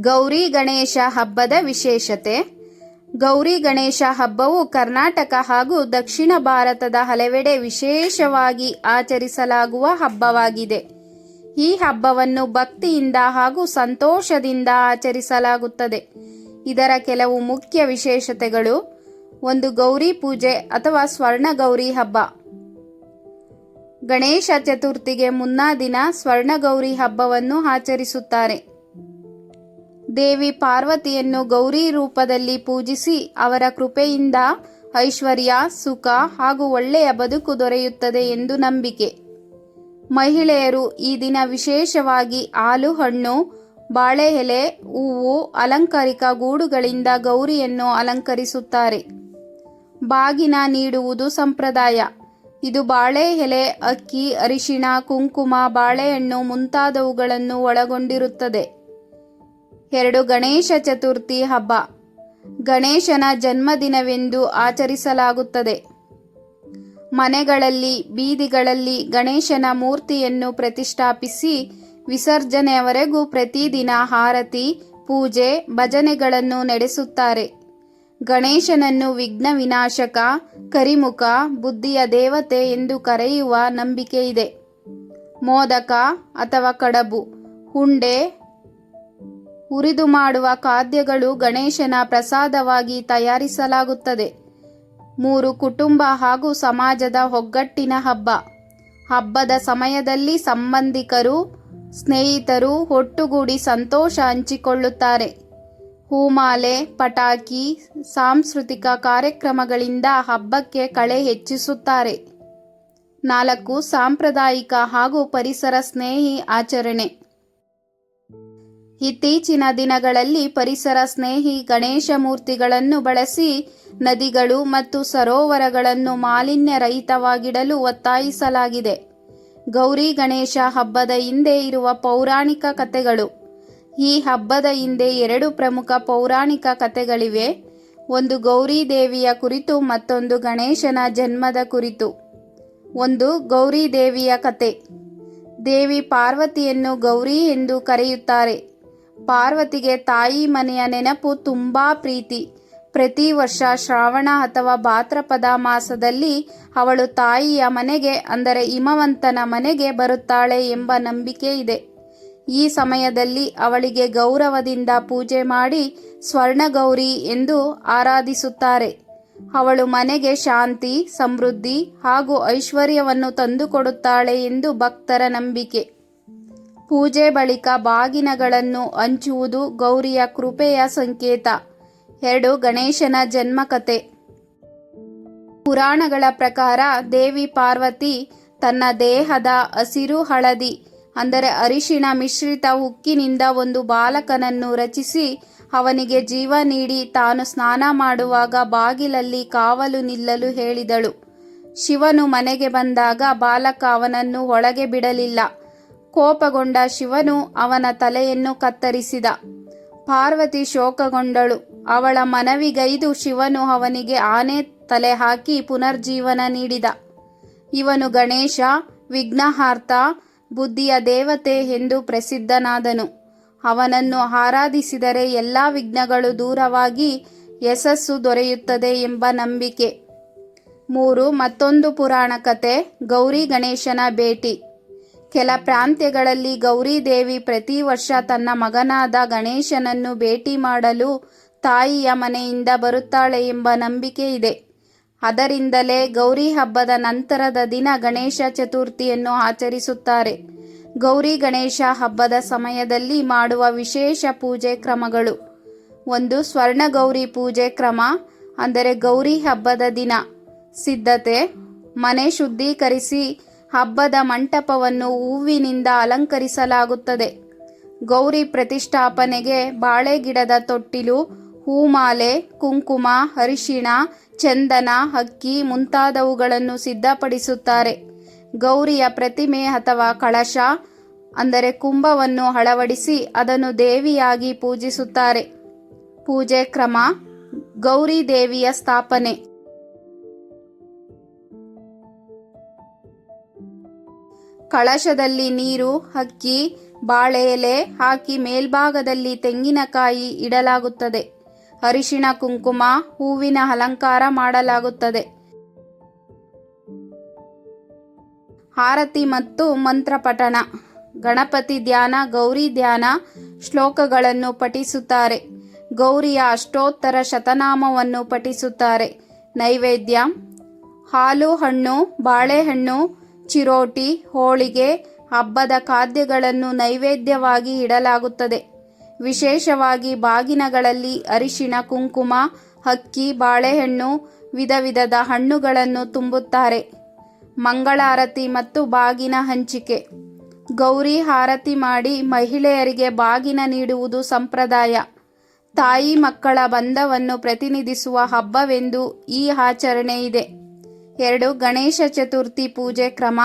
ಗೌರಿ ಗಣೇಶ ಹಬ್ಬದ ವಿಶೇಷತೆ. ಗೌರಿ ಗಣೇಶ ಹಬ್ಬವು ಕರ್ನಾಟಕ ಹಾಗೂ ದಕ್ಷಿಣ ಭಾರತದ ಹಲವೆಡೆ ವಿಶೇಷವಾಗಿ ಆಚರಿಸಲಾಗುವ ಹಬ್ಬವಾಗಿದೆ. ಈ ಹಬ್ಬವನ್ನು ಭಕ್ತಿಯಿಂದ ಹಾಗೂ ಸಂತೋಷದಿಂದ ಆಚರಿಸಲಾಗುತ್ತದೆ. ಇದರ ಕೆಲವು ಮುಖ್ಯ ವಿಶೇಷತೆಗಳು. ಒಂದು ಗೌರಿ ಪೂಜೆ ಅಥವಾ ಸ್ವರ್ಣ ಗೌರಿ ಹಬ್ಬ. ಗಣೇಶ ಚತುರ್ಥಿಗೆ ಮುನ್ನಾ ದಿನ ಸ್ವರ್ಣಗೌರಿ ಹಬ್ಬವನ್ನು ಆಚರಿಸುತ್ತಾರೆ. ದೇವಿ ಪಾರ್ವತಿಯನ್ನು ಗೌರಿ ರೂಪದಲ್ಲಿ ಪೂಜಿಸಿ ಅವರ ಕೃಪೆಯಿಂದ ಐಶ್ವರ್ಯ, ಸುಖ ಹಾಗೂ ಒಳ್ಳೆಯ ಬದುಕು ದೊರೆಯುತ್ತದೆ ಎಂದು ನಂಬಿಕೆ. ಮಹಿಳೆಯರು ಈ ದಿನ ವಿಶೇಷವಾಗಿ ಹಾಲು, ಹಣ್ಣು ಬಾಳೆ ಎಲೆ ಹೂವು, ಅಲಂಕಾರಿಕ ಗೂಡುಗಳಿಂದ ಗೌರಿಯನ್ನು ಅಲಂಕರಿಸುತ್ತಾರೆ. ಬಾಗಿನ ನೀಡುವುದು ಸಂಪ್ರದಾಯ. ಇದು ಬಾಳೆ ಎಲೆ ಅಕ್ಕಿ, ಅರಿಶಿಣ, ಕುಂಕುಮ, ಬಾಳೆಹಣ್ಣು ಮುಂತಾದವುಗಳನ್ನು ಒಳಗೊಂಡಿರುತ್ತದೆ. ಎರಡು ಗಣೇಶ ಚತುರ್ಥಿ ಹಬ್ಬ. ಗಣೇಶನ ಜನ್ಮದಿನವೆಂದು ಆಚರಿಸಲಾಗುತ್ತದೆ. ಮನೆಗಳಲ್ಲಿ, ಬೀದಿಗಳಲ್ಲಿ ಗಣೇಶನ ಮೂರ್ತಿಯನ್ನು ಪ್ರತಿಷ್ಠಾಪಿಸಿ ವಿಸರ್ಜನೆಯವರೆಗೂ ಪ್ರತಿದಿನ ಹಾರತಿ, ಪೂಜೆ, ಭಜನೆಗಳನ್ನು ನಡೆಸುತ್ತಾರೆ. ಗಣೇಶನನ್ನು ವಿಘ್ನ ವಿನಾಶಕ ಕರಿಮುಖ, ಬುದ್ಧಿಯ ದೇವತೆ ಎಂದು ಕರೆಯುವ ನಂಬಿಕೆ ಇದೆ ಮೋದಕ ಅಥವಾ ಕಡಬು, ಹುಂಡೆ ಹುರಿದು ಮಾಡುವ ಖಾದ್ಯಗಳು ಗಣೇಶನ ಪ್ರಸಾದವಾಗಿ ತಯಾರಿಸಲಾಗುತ್ತದೆ. ಮೂರು ಕುಟುಂಬ ಹಾಗೂ ಸಮಾಜದ ಒಗ್ಗಟ್ಟಿನ ಹಬ್ಬ. ಹಬ್ಬದ ಸಮಯದಲ್ಲಿ ಸಂಬಂಧಿಕರು, ಸ್ನೇಹಿತರು ಒಟ್ಟುಗೂಡಿ ಸಂತೋಷ ಹಂಚಿಕೊಳ್ಳುತ್ತಾರೆ. ಹೂಮಾಲೆ, ಪಟಾಕಿ, ಸಾಂಸ್ಕೃತಿಕ ಕಾರ್ಯಕ್ರಮಗಳಿಂದ ಹಬ್ಬಕ್ಕೆ ಕಳೆ ಹೆಚ್ಚಿಸುತ್ತಾರೆ. ನಾಲ್ಕು, ಸಾಂಪ್ರದಾಯಿಕ ಹಾಗೂ ಪರಿಸರ ಸ್ನೇಹಿ ಆಚರಣೆ. ಇತ್ತೀಚಿನ ದಿನಗಳಲ್ಲಿ ಪರಿಸರ ಸ್ನೇಹಿ ಗಣೇಶ ಮೂರ್ತಿಗಳನ್ನು ಬಳಸಿ ನದಿಗಳು ಮತ್ತು ಸರೋವರಗಳನ್ನು ಮಾಲಿನ್ಯ ರಹಿತವಾಗಿಡಲು ಒತ್ತಾಯಿಸಲಾಗಿದೆ. ಗೌರಿ ಗಣೇಶ ಹಬ್ಬದ ಹಿಂದೆ ಇರುವ ಪೌರಾಣಿಕ ಕಥೆಗಳು. ಈ ಹಬ್ಬದ ಹಿಂದೆ ಎರಡು ಪ್ರಮುಖ ಪೌರಾಣಿಕ ಕಥೆಗಳಿವೆ. ಒಂದು ಗೌರಿ ದೇವಿಯ ಕುರಿತು, ಮತ್ತೊಂದು ಗಣೇಶನ ಜನ್ಮದ ಕುರಿತು. ಒಂದು ಗೌರಿ ದೇವಿಯ ಕತೆ. ದೇವಿ ಪಾರ್ವತಿಯನ್ನು ಗೌರಿ ಎಂದು ಕರೆಯುತ್ತಾರೆ. ಪಾರ್ವತಿಗೆ ತಾಯಿ ಮನೆಯ ನೆನಪು ತುಂಬಾ ಪ್ರೀತಿ. ಪ್ರತಿ ವರ್ಷ ಶ್ರಾವಣ ಅಥವಾ ಭಾತ್ರಪದ ಮಾಸದಲ್ಲಿ ಅವಳು ತಾಯಿಯ ಮನೆಗೆ, ಅಂದರೆ ಹಿಮವಂತನ ಮನೆಗೆ ಬರುತ್ತಾಳೆ ಎಂಬ ನಂಬಿಕೆ ಇದೆ. ಈ ಸಮಯದಲ್ಲಿ ಅವಳಿಗೆ ಗೌರವದಿಂದ ಪೂಜೆ ಮಾಡಿ ಸ್ವರ್ಣಗೌರಿ ಎಂದು ಆರಾಧಿಸುತ್ತಾರೆ. ಅವಳು ಮನೆಗೆ ಶಾಂತಿ, ಸಮೃದ್ಧಿ ಹಾಗೂ ಐಶ್ವರ್ಯವನ್ನು ತಂದುಕೊಡುತ್ತಾಳೆ ಎಂದು ಭಕ್ತರ ನಂಬಿಕೆ. ಪೂಜೆ ಬಳಿಕ ಬಾಗಿನಗಳನ್ನು ಹಂಚುವುದು ಗೌರಿಯ ಕೃಪೆಯ ಸಂಕೇತ. ಎರಡು, ಗಣೇಶನ ಜನ್ಮಕತೆ ಪುರಾಣಗಳ ಪ್ರಕಾರ ದೇವಿ ಪಾರ್ವತಿ ತನ್ನ ದೇಹದ ಹಸಿರು ಹಳದಿ, ಅಂದರೆ ಅರಿಶಿಣ ಮಿಶ್ರಿತ ಉಕ್ಕಿನಿಂದ ಒಂದು ಬಾಲಕನನ್ನು ರಚಿಸಿ ಅವನಿಗೆ ಜೀವ ನೀಡಿ ತಾನು ಸ್ನಾನ ಮಾಡುವಾಗ ಬಾಗಿಲಲ್ಲಿ ಕಾವಲು ನಿಲ್ಲಲು ಹೇಳಿದಳು. ಶಿವನು ಮನೆಗೆ ಬಂದಾಗ ಬಾಲಕ ಅವನನ್ನು ಒಳಗೆ ಬಿಡಲಿಲ್ಲ. ಕೋಪಗೊಂಡ ಶಿವನು ಅವನ ತಲೆಯನ್ನು ಕತ್ತರಿಸಿದ. ಪಾರ್ವತಿ ಶೋಕಗೊಂಡಳು. ಅವಳ ಮನವಿಗೈದು ಶಿವನು ಅವನಿಗೆ ಆನೆ ತಲೆ ಹಾಕಿ ಪುನರ್ಜೀವನ ನೀಡಿದ. ಇವನು ಗಣೇಶ ವಿಘ್ನಹಾರ್ಥ ಬುದ್ಧಿಯ ದೇವತೆ ಎಂದು ಪ್ರಸಿದ್ಧನಾದನು. ಅವನನ್ನು ಆರಾಧಿಸಿದರೆ ಎಲ್ಲ ವಿಘ್ನಗಳು ದೂರವಾಗಿ ಯಶಸ್ಸು ದೊರೆಯುತ್ತದೆ ಎಂಬ ನಂಬಿಕೆ. ಮೂರು, ಮತ್ತೊಂದು ಪುರಾಣ ಕತೆ, ಗೌರಿ ಗಣೇಶನ ಭೇಟಿ. ಕೆಲ ಪ್ರಾಂತ್ಯಗಳಲ್ಲಿ ಗೌರಿ ದೇವಿ ಪ್ರತಿ ವರ್ಷ ತನ್ನ ಮಗನಾದ ಗಣೇಶನನ್ನು ಭೇಟಿ ಮಾಡಲು ತಾಯಿಯ ಮನೆಯಿಂದ ಬರುತ್ತಾಳೆ ಎಂಬ ನಂಬಿಕೆ ಇದೆ. ಅದರಿಂದಲೇ ಗೌರಿ ಹಬ್ಬದ ನಂತರದ ದಿನ ಗಣೇಶ ಚತುರ್ಥಿಯನ್ನು ಆಚರಿಸುತ್ತಾರೆ. ಗೌರಿ ಗಣೇಶ ಹಬ್ಬದ ಸಮಯದಲ್ಲಿ ಮಾಡುವ ವಿಶೇಷ ಪೂಜೆ ಕ್ರಮಗಳು. ಒಂದು ಸ್ವರ್ಣ ಗೌರಿ ಪೂಜೆ ಕ್ರಮ, ಅಂದರೆ ಗೌರಿ ಹಬ್ಬದ ದಿನ. ಸಿದ್ಧತೆ, ಮನೆ ಶುದ್ಧೀಕರಿಸಿ ಹಬ್ಬದ ಮಂಟಪವನ್ನು ಹೂವಿನಿಂದ ಅಲಂಕರಿಸಲಾಗುತ್ತದೆ. ಗೌರಿ ಪ್ರತಿಷ್ಠಾಪನೆಗೆ ಬಾಳೆ ಗಿಡದ ತೊಟ್ಟಿಲು, ಹೂಮಾಲೆ, ಕುಂಕುಮ, ಅರಿಶಿಣ, ಚಂದನ, ಅಕ್ಕಿ ಮುಂತಾದವುಗಳನ್ನು ಸಿದ್ಧಪಡಿಸುತ್ತಾರೆ. ಗೌರಿಯ ಪ್ರತಿಮೆ ಅಥವಾ ಕಳಶ, ಅಂದರೆ ಕುಂಭವನ್ನು ಅಳವಡಿಸಿ ಅದನ್ನು ದೇವಿಯಾಗಿ ಪೂಜಿಸುತ್ತಾರೆ. ಪೂಜೆ ಕ್ರಮ, ಗೌರಿ ದೇವಿಯ ಸ್ಥಾಪನೆ. ಕಳಶದಲ್ಲಿ ನೀರು ಅಕ್ಕಿ ಬಾಳೆ ಎಲೆ ಹಾಕಿ ಮೇಲ್ಭಾಗದಲ್ಲಿ ತೆಂಗಿನಕಾಯಿ ಇಡಲಾಗುತ್ತದೆ. ಅರಿಶಿಣ ಕುಂಕುಮ, ಹೂವಿನ ಅಲಂಕಾರ ಮಾಡಲಾಗುತ್ತದೆ. ಆರತಿ ಮತ್ತು ಮಂತ್ರ ಪಠಣ ಗಣಪತಿ ಧ್ಯಾನ, ಗೌರಿ ಧ್ಯಾನ ಶ್ಲೋಕಗಳನ್ನು ಪಠಿಸುತ್ತಾರೆ. ಗೌರಿಯ ಅಷ್ಟೋತ್ತರ ಶತನಾಮವನ್ನು ಪಠಿಸುತ್ತಾರೆ. ನೈವೇದ್ಯ. ಹಾಲು, ಹಣ್ಣು, ಬಾಳೆಹಣ್ಣು ಚಿರೋಟಿ, ಹೋಳಿಗೆ, ಹಬ್ಬದ ಖಾದ್ಯಗಳನ್ನು ನೈವೇದ್ಯವಾಗಿ ಇಡಲಾಗುತ್ತದೆ. ವಿಶೇಷವಾಗಿ ಬಾಗಿನಗಳಲ್ಲಿ ಅರಿಶಿಣ, ಕುಂಕುಮ, ಅಕ್ಕಿ, ಬಾಳೆಹಣ್ಣು ವಿಧ ವಿಧದ ಹಣ್ಣುಗಳನ್ನು ತುಂಬುತ್ತಾರೆ. ಮಂಗಳಾರತಿ ಮತ್ತು ಬಾಗಿನ ಹಂಚಿಕೆ. ಗೌರಿ ಆರತಿ ಮಾಡಿ ಮಹಿಳೆಯರಿಗೆ ಬಾಗಿನ ನೀಡುವುದು ಸಂಪ್ರದಾಯ. ತಾಯಿ ಮಕ್ಕಳ ಬಂಧವನ್ನು ಪ್ರತಿನಿಧಿಸುವ ಹಬ್ಬವೆಂದು ಈ ಆಚರಣೆ ಇದೆ. ಎರಡು ಗಣೇಶ ಚತುರ್ಥಿ ಪೂಜೆ ಕ್ರಮ,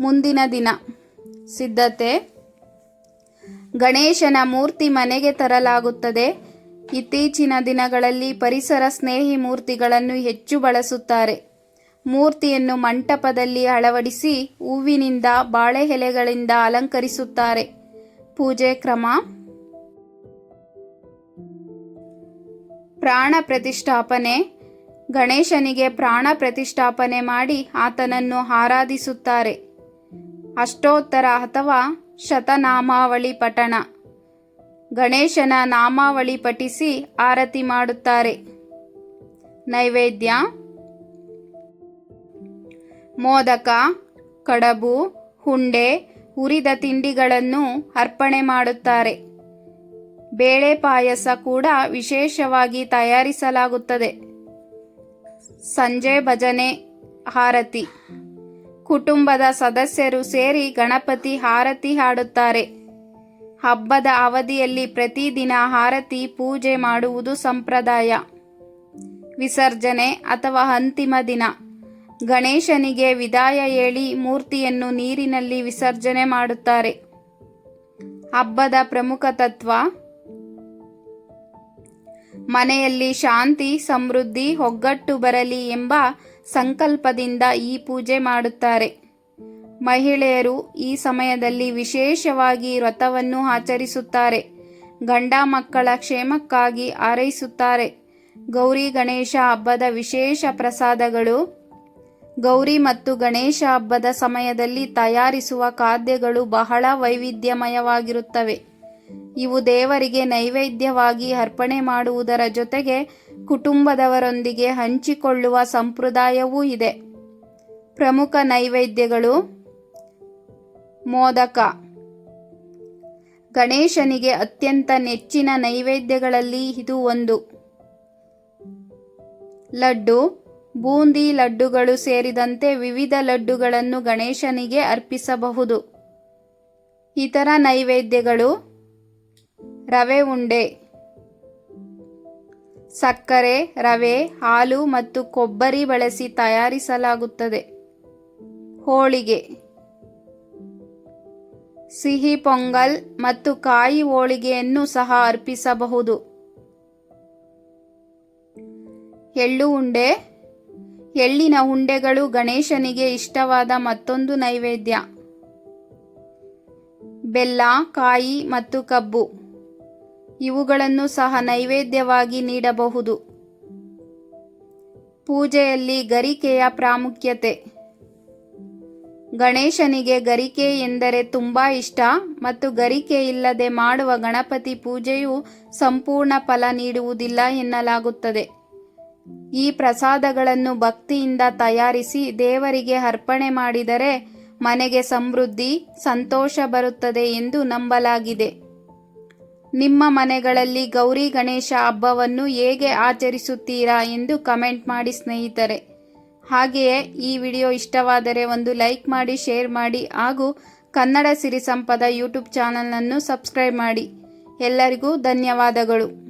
ಮುಂದಿನ ದಿನ. ಸಿದ್ಧತೆ, ಗಣೇಶನ ಮೂರ್ತಿ ಮನೆಗೆ ತರಲಾಗುತ್ತದೆ. ಇತ್ತೀಚಿನ ದಿನಗಳಲ್ಲಿ ಪರಿಸರ ಸ್ನೇಹಿ ಮೂರ್ತಿಗಳನ್ನು ಹೆಚ್ಚು ಬಳಸುತ್ತಾರೆ. ಮೂರ್ತಿಯನ್ನು ಮಂಟಪದಲ್ಲಿ ಅಳವಡಿಸಿ ಹೂವಿನಿಂದ ಬಾಳೆ ಎಲೆಗಳಿಂದ ಅಲಂಕರಿಸುತ್ತಾರೆ. ಪೂಜೆ ಕ್ರಮ, ಪ್ರಾಣ ಪ್ರತಿಷ್ಠಾಪನೆ ಗಣೇಶನಿಗೆ ಪ್ರಾಣ ಪ್ರತಿಷ್ಠಾಪನೆ ಮಾಡಿ ಆತನನ್ನು ಆರಾಧಿಸುತ್ತಾರೆ. ಅಷ್ಟೋತ್ತರ ಅಥವಾ ಶತನಾಮಾವಳಿ ಪಠಣ. ಗಣೇಶನ ನಾಮಾವಳಿ ಪಠಿಸಿ ಆರತಿ ಮಾಡುತ್ತಾರೆ. ನೈವೇದ್ಯ. ಮೋದಕ, ಕಡಬು, ಹುಂಡೆ ಹುರಿದ ತಿಂಡಿಗಳನ್ನು ಅರ್ಪಣೆ ಮಾಡುತ್ತಾರೆ. ಬೇಳೆ ಪಾಯಸ ಕೂಡ ವಿಶೇಷವಾಗಿ ತಯಾರಿಸಲಾಗುತ್ತದೆ. ಸಂಜೆ ಭಜನೆ, ಹಾರತಿ. ಕುಟುಂಬದ ಸದಸ್ಯರು ಸೇರಿ ಗಣಪತಿ ಹಾರತಿ ಹಾಡುತ್ತಾರೆ. ಹಬ್ಬದ ಅವಧಿಯಲ್ಲಿ ಪ್ರತಿದಿನ ಹಾರತಿ, ಪೂಜೆ ಮಾಡುವುದು ಸಂಪ್ರದಾಯ. ವಿಸರ್ಜನೆ ಅಥವಾ ಅಂತಿಮ ದಿನ. ಗಣೇಶನಿಗೆ ವಿದಾಯ ಹೇಳಿ ಮೂರ್ತಿಯನ್ನು ನೀರಿನಲ್ಲಿ ವಿಸರ್ಜನೆ ಮಾಡುತ್ತಾರೆ. ಹಬ್ಬದ ಪ್ರಮುಖ ತತ್ವ ಮನೆಯಲ್ಲಿ ಶಾಂತಿ, ಸಮೃದ್ಧಿ, ಒಗ್ಗಟ್ಟು ಬರಲಿ ಎಂಬ ಸಂಕಲ್ಪದಿಂದ ಈ ಪೂಜೆ ಮಾಡುತ್ತಾರೆ. ಮಹಿಳೆಯರು ಈ ಸಮಯದಲ್ಲಿ ವಿಶೇಷವಾಗಿ ವ್ರತವನ್ನು ಆಚರಿಸುತ್ತಾರೆ. ಗಂಡ ಮಕ್ಕಳ ಕ್ಷೇಮಕ್ಕಾಗಿ ಹಾರೈಸುತ್ತಾರೆ. ಗೌರಿ ಗಣೇಶ ಹಬ್ಬದ ವಿಶೇಷ ಪ್ರಸಾದಗಳು, ಗೌರಿ ಮತ್ತು ಗಣೇಶ ಹಬ್ಬದ ಸಮಯದಲ್ಲಿ ತಯಾರಿಸುವ ಖಾದ್ಯಗಳು ಬಹಳ ವೈವಿಧ್ಯಮಯವಾಗಿರುತ್ತವೆ. ಇವು ದೇವರಿಗೆ ನೈವೇದ್ಯವಾಗಿ ಅರ್ಪಣೆ ಮಾಡುವುದರ ಜೊತೆಗೆ ಕುಟುಂಬದವರೊಂದಿಗೆ ಹಂಚಿಕೊಳ್ಳುವ ಸಂಪ್ರದಾಯವೂ ಇದೆ. ಪ್ರಮುಖ ನೈವೇದ್ಯಗಳು ಮೋದಕ. ಗಣೇಶನಿಗೆ ಅತ್ಯಂತ ನೆಚ್ಚಿನ ನೈವೇದ್ಯಗಳಲ್ಲಿ ಇದು ಒಂದು. ಲಡ್ಡು. ಬೂಂದಿ ಲಡ್ಡುಗಳು ಸೇರಿದಂತೆ ವಿವಿಧ ಲಡ್ಡುಗಳನ್ನು ಗಣೇಶನಿಗೆ ಅರ್ಪಿಸಬಹುದು. ಇತರ ನೈವೇದ್ಯಗಳು ರವೆ ಉಂಡೆ. ಸಕ್ಕರೆ, ರವೆ, ಹಾಲು ಮತ್ತು ಕೊಬ್ಬರಿ ಬಳಸಿ ತಯಾರಿಸಲಾಗುತ್ತದೆ. ಹೋಳಿಗೆ. ಸಿಹಿ ಪೊಂಗಲ್ ಮತ್ತು ಕಾಯಿ ಹೋಳಿಗೆಯನ್ನು ಸಹ ಅರ್ಪಿಸಬಹುದು. ಎಳ್ಳು ಉಂಡೆ. ಎಳ್ಳಿನ ಉಂಡೆಗಳು ಗಣೇಶನಿಗೆ ಇಷ್ಟವಾದ ಮತ್ತೊಂದು ನೈವೇದ್ಯ. ಬೆಲ್ಲ, ಕಾಯಿ ಮತ್ತು ಕಬ್ಬು. ಇವುಗಳನ್ನು ಸಹ ನೈವೇದ್ಯವಾಗಿ ನೀಡಬಹುದು. ಪೂಜೆಯಲ್ಲಿ ಗರಿಕೆಯ ಪ್ರಾಮುಖ್ಯತೆ. ಗಣೇಶನಿಗೆ ಗರಿಕೆ ಎಂದರೆ ತುಂಬಾ ಇಷ್ಟ ಮತ್ತು ಗರಿಕೆ ಇಲ್ಲದೆ ಮಾಡುವ ಗಣಪತಿ ಪೂಜೆಯು ಸಂಪೂರ್ಣ ಫಲ ನೀಡುವುದಿಲ್ಲ ಎನ್ನಲಾಗುತ್ತದೆ. ಈ ಪ್ರಸಾದಗಳನ್ನು ಭಕ್ತಿಯಿಂದ ತಯಾರಿಸಿ ದೇವರಿಗೆ ಅರ್ಪಣೆ ಮಾಡಿದರೆ ಮನೆಗೆ ಸಮೃದ್ಧಿ, ಸಂತೋಷ ಬರುತ್ತದೆ ಎಂದು ನಂಬಲಾಗಿದೆ. ನಿಮ್ಮ ಮನೆಗಳಲ್ಲಿ ಗೌರಿ ಗಣೇಶ ಹಬ್ಬವನ್ನು ಹೇಗೆ ಆಚರಿಸುತ್ತೀರಾ ಎಂದು ಕಮೆಂಟ್ ಮಾಡಿ ಸ್ನೇಹಿತರೆ. ಹಾಗೆಯೇ ಈ ವಿಡಿಯೋ ಇಷ್ಟವಾದರೆ ಒಂದು ಲೈಕ್ ಮಾಡಿ, ಶೇರ್ ಮಾಡಿ ಹಾಗೂ ಕನ್ನಡ ಸಿರಿ ಸಂಪದ ಯೂಟ್ಯೂಬ್ ಚಾನಲನ್ನು ಸಬ್ಸ್ಕ್ರೈಬ್ ಮಾಡಿ. ಎಲ್ಲರಿಗೂ ಧನ್ಯವಾದಗಳು.